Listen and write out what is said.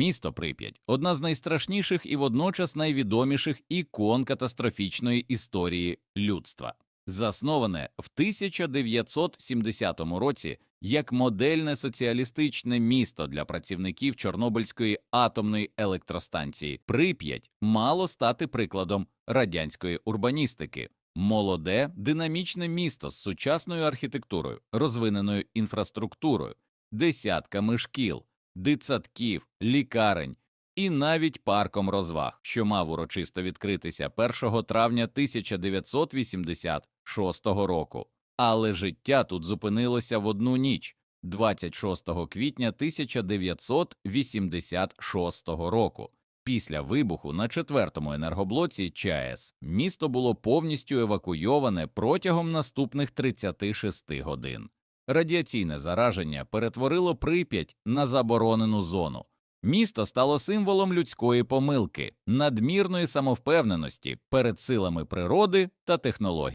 Місто Прип'ять одна з найстрашніших і водночас найвідоміших ікон катастрофічної історії людства, засноване в 1970 році як модельне соціалістичне місто для працівників Чорнобильської атомної електростанції. Прип'ять мало стати прикладом радянської урбаністики. Молоде, динамічне місто з сучасною архітектурою, розвиненою інфраструктурою, десятками шкіл, дитсадків, лікарень і навіть парком розваг, що мав урочисто відкритися 1 травня 1986 року. Але життя тут зупинилося в одну ніч 26 квітня 1986 року. Після вибуху на четвертому енергоблоці ЧАЕС місто було повністю евакуйоване протягом наступних 36 годин. Радіаційне зараження перетворило Прип'ять на заборонену зону. Місто стало символом людської помилки, надмірної самовпевненості перед силами природи та технологій.